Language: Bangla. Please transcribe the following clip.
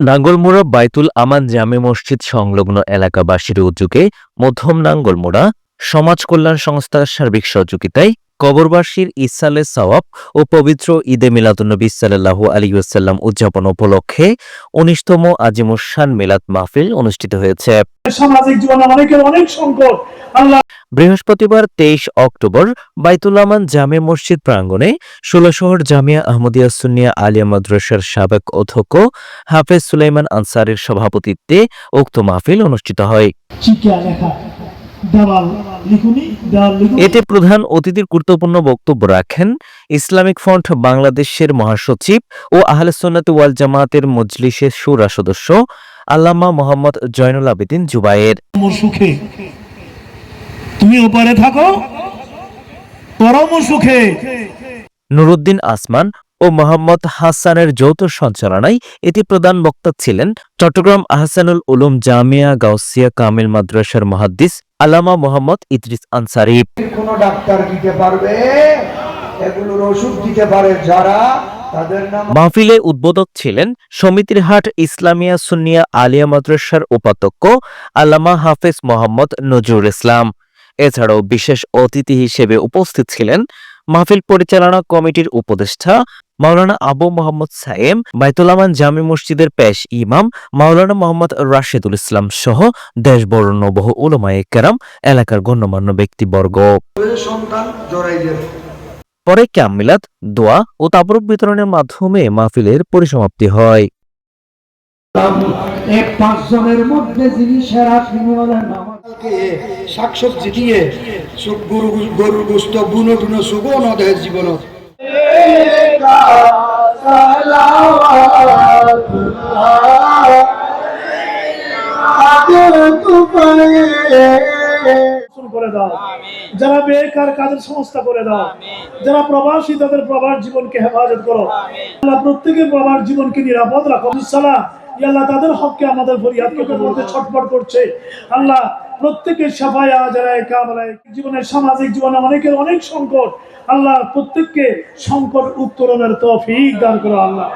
নাঙ্গলমোড়া বাইতুল আমান জামে মসজিদ সংলগ্ন এলাকাবাসীর উদ্যোগে মধ্যম নাঙ্গলমোড়া সমাজ কল্যাণ সংস্থার সার্বিক সহযোগিতায় কবরবাসীর ইসালে সওয়াব ও পবিত্র ঈদে মিলাদুন্নবী আলাইহি ওয়াসাল্লাম উদযাপন উপলক্ষে উনিশতম আজিমুসান মিলাদ মাহফিল অনুষ্ঠিত হয়েছে। সামাজিক জীবনে অনেকের অনেক সংকট। আল্লাহ বৃহস্পতিবার তেইশ অক্টোবর বাইতুল আমান জামে মসজিদ প্রাঙ্গণে ষোলশহর জামিয়া আহমদিয়া সুনিয়া আলিয়া মাদ্রাসার সাবেক অধ্যক্ষ হাফেজ সুলাইমান আনসারের সভাপতিত্বে উক্ত মাহফিল অনুষ্ঠিত হয়। এতে প্রধান অতিথির গুরুত্বপূর্ণ বক্তব্য রাখেন ইসলামিক ফ্রন্ট বাংলাদেশের মহাসচিব ও আহলে সুন্নাত ওয়াল জামায়াতের মজলিসের সুরা সদস্য আল্লামা মোহাম্মদ জয়নুল আবেদিন জুবায়ের। সুখে তুমি ওপারে থাকো। পরম সুখে। নুরুদ্দিন আসমান ও মোহাম্মদ হাসানের যৌথ সঞ্চালনায় এটি প্রধান বক্তা ছিলেন চট্টগ্রাম আহসানুল উলুম জামিয়া গাউসিয়া কামিল মাদ্রাসার মহাদ্দিস আলামা মোহাম্মদ ইদ্রিস আনসারি। কোন ডাক্তার দিতে পারবে? এগুলোর ওষুধ দিতে পারে যারা? মাহফিলে উদ্বোধক ছিলেন সমিতির হাট ইসলামিয়া সুন্নিয়া আলিয়া মাদ্রাসার উপাধ্যক্ষ আল্লামা হাফেজ মোহাম্মদ নজরুল ইসলাম। এছাড়াও বিশেষ অতিথি হিসেবে উপস্থিত ছিলেন মাহফিল পরিচালনা কমিটির উপদেষ্টা মাওলানা আবু মোহাম্মদ সায়েম বাইতুলামান জামি মসজিদের পেশ ইমাম মাওলানা মোহাম্মদ রাশেদুল ইসলাম সহ দেশ বরণ্য বহু উলমায়ে কেরাম এলাকার গণ্যমান্য ব্যক্তিবর্গ। সন্তান পরে ক্যামিলাত দোয়া ও তাবরক বিতরণের মাধ্যমে মাহফিলের পরিসমাপ্তি হয়। এক পাঁচ জনের মধ্যে যিনি সেরা তিনি হলেন শাকসবজি দিয়ে গরু গরুর গোস্ত বুনো টুনো সুগন দেহের জীবনত। করে দাও। যারা বেকার কাজের সংস্থা করে দাও। যারা প্রবাসী তাদের প্রবাস জীবনকে হেফাজত করো। আল্লাহ প্রত্যেকের প্রবাস জীবনকে নিরাপদ রাখো। সালা আল্লাহ তাদের হককে আমাদের ফরিয়াদকে বলতে ছটফট করছে। আল্লাহ প্রত্যেকের সাফায়া যারা কামলায় জীবনের সামাজিক জীবনে অনেকের অনেক সংকট। আল্লাহ প্রত্যেককে সংকট উত্তরণের তফিক দান করো আল্লাহ।